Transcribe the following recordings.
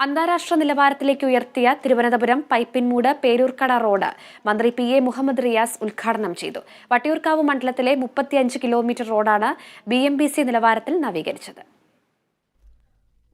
അന്താരാഷ്ട്ര നിലവാരത്തിലേക്ക് ഉയർത്തിയ തിരുവനന്തപുരം പൈപ്പിൻമൂട് പേരൂർക്കട റോഡ് മന്ത്രി പി എ മുഹമ്മദ് റിയാസ് ഉദ്ഘാടനം ചെയ്തു. വട്ടിയൂർക്കാവ് മണ്ഡലത്തിലെ മുപ്പത്തിയഞ്ച് കിലോമീറ്റർ റോഡാണ് ബി എം ബി സി നിലവാരത്തിൽ നവീകരിച്ചത്.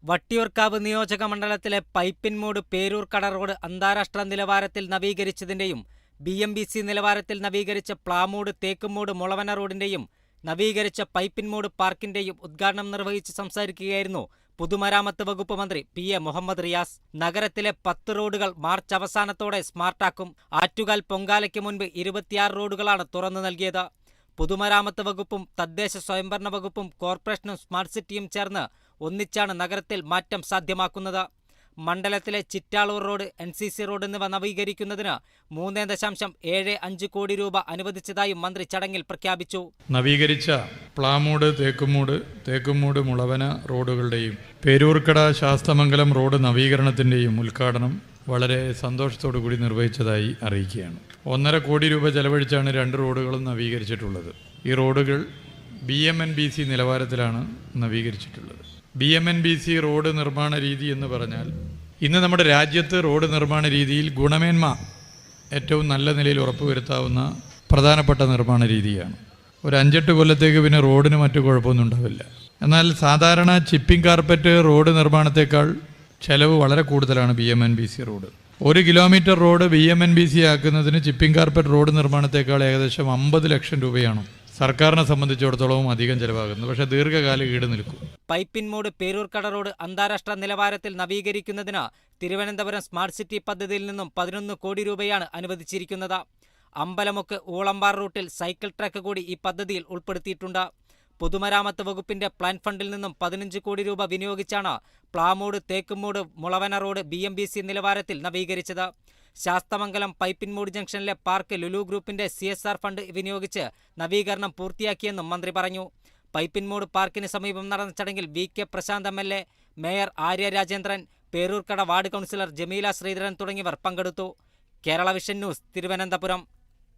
വട്ടിയൂർക്കാവ് നിയോജക മണ്ഡലത്തിലെ പൈപ്പിൻമൂട് പേരൂർക്കട റോഡ് അന്താരാഷ്ട്ര നിലവാരത്തിൽ നവീകരിച്ചതിന്റെയും ബി എം ബി സി നിലവാരത്തിൽ നവീകരിച്ച പ്ലാമൂട് തേക്കുമൂട് മുളവന റോഡിന്റെയും നവീകരിച്ച പൈപ്പിൻമൂട് പാർക്കിന്റെയും ഉദ്ഘാടനം നിർവഹിച്ച് സംസാരിക്കുകയായിരുന്നു പൊതുമരാമത്ത് വകുപ്പ് മന്ത്രി പി എ മുഹമ്മദ് റിയാസ് നഗരത്തിലെ പത്ത് റോഡുകൾ മാർച്ച് അവസാനത്തോടെ സ്മാർട്ടാക്കും. ആറ്റുകാൽ പൊങ്കാലയ്ക്ക് മുൻപ് ഇരുപത്തിയാറ് റോഡുകളാണ് തുറന്നു നൽകിയത്. പൊതുമരാമത്ത് വകുപ്പും തദ്ദേശ സ്വയംഭരണ വകുപ്പും കോർപ്പറേഷനും സ്മാർട്ട് സിറ്റിയും ചേർന്ന് ഒന്നിച്ചാണ് നഗരത്തിൽ മാറ്റം സാധ്യമാക്കുന്നത്. മണ്ഡലത്തിലെ Chittaloor road N C C road എന്നിവ നവീകരിക്കുന്നതിന് മൂന്ന് ദശാംശം ഏഴ് അഞ്ച് കോടി രൂപ അനുവദിച്ചതായും മന്ത്രി ചടങ്ങിൽ പ്രഖ്യാപിച്ചു. നവീകരിച്ച പ്ലാമൂട് തേക്കുമൂട് തേക്കുമൂട് മുളവന റോഡുകളുടെയും പേരൂർക്കട ശാസ്തമംഗലം റോഡ് നവീകരണത്തിന്റെയും ഉദ്ഘാടനം വളരെ സന്തോഷത്തോടു കൂടി നിർവഹിച്ചതായി അറിയിക്കുകയാണ്. ഒന്നര കോടി രൂപ ചെലവഴിച്ചാണ് രണ്ട് റോഡുകളും നവീകരിച്ചിട്ടുള്ളത്. ഈ റോഡുകൾ B M and B C നിലവാരത്തിലാണ് നവീകരിച്ചിട്ടുള്ളത്. B M and B C road നിർമ്മാണ രീതി എന്ന് പറഞ്ഞാൽ ഇന്ന് നമ്മുടെ രാജ്യത്ത് റോഡ് നിർമ്മാണ രീതിയിൽ ഗുണമേന്മ ഏറ്റവും നല്ല നിലയിൽ ഉറപ്പുവരുത്താവുന്ന പ്രധാനപ്പെട്ട നിർമ്മാണ രീതിയാണ്. ഒരു അഞ്ചെട്ട് കൊല്ലത്തേക്ക് പിന്നെ റോഡിന് മറ്റു കുഴപ്പമൊന്നും ഉണ്ടാവില്ല. എന്നാൽ സാധാരണ ചിപ്പിംഗ് കാർപ്പറ്റ് റോഡ് നിർമ്മാണത്തേക്കാൾ ചെലവ് വളരെ കൂടുതലാണ് B M and B C road. ഒരു kilometre road B M and B C ആക്കുന്നതിന് chipping carpet road നിർമ്മാണത്തേക്കാൾ ഏകദേശം അമ്പത് ലക്ഷം രൂപയാണ് സർക്കാരിനെ സംബന്ധിച്ചിടത്തോളം അധികം ചെലവാകുന്നു. പക്ഷേ ദീർഘകാലം ഈട് നിൽക്കും. പൈപ്പിൻമൂട് പേരൂർക്കട റോഡ് അന്താരാഷ്ട്ര നിലവാരത്തിൽ നവീകരിക്കുന്നതിന് തിരുവനന്തപുരം സ്മാർട്ട് സിറ്റി പദ്ധതിയിൽ നിന്നും പതിനൊന്ന് കോടി രൂപയാണ് അനുവദിച്ചിരിക്കുന്നത്. അമ്പലമുക്ക് ഊളമ്പാർ റൂട്ടിൽ സൈക്കിൾ ട്രാക്ക് കൂടി ഈ പദ്ധതിയിൽ ഉൾപ്പെടുത്തിയിട്ടുണ്ട്. പൊതുമരാമത്ത് വകുപ്പിന്റെ പ്ലാൻ ഫണ്ടിൽ നിന്നും പതിനഞ്ച് കോടി രൂപ വിനിയോഗിച്ചാണ് പ്ലാമൂട് തേക്കുമൂട് മുളവന റോഡ് ബി നിലവാരത്തിൽ നവീകരിച്ചത്. ശാസ്തമംഗലം പൈപ്പിൻമൂട് ജംഗ്ഷനിലെ പാർക്ക് ലുലു ഗ്രൂപ്പിന്റെ സി ഫണ്ട് വിനിയോഗിച്ച് നവീകരണം പൂർത്തിയാക്കിയെന്നും മന്ത്രി പറഞ്ഞു. പൈപ്പിൻമൂട് പാർക്കിന് സമീപം നടന്ന ചടങ്ങിൽ V K Prashanth M L mayor Arya Rajendran Peroorkada ward councillor Jameela Sreedharan തുടങ്ങിയവർ പങ്കെടുത്തു. Kerala vision news Thiruvananthapuram.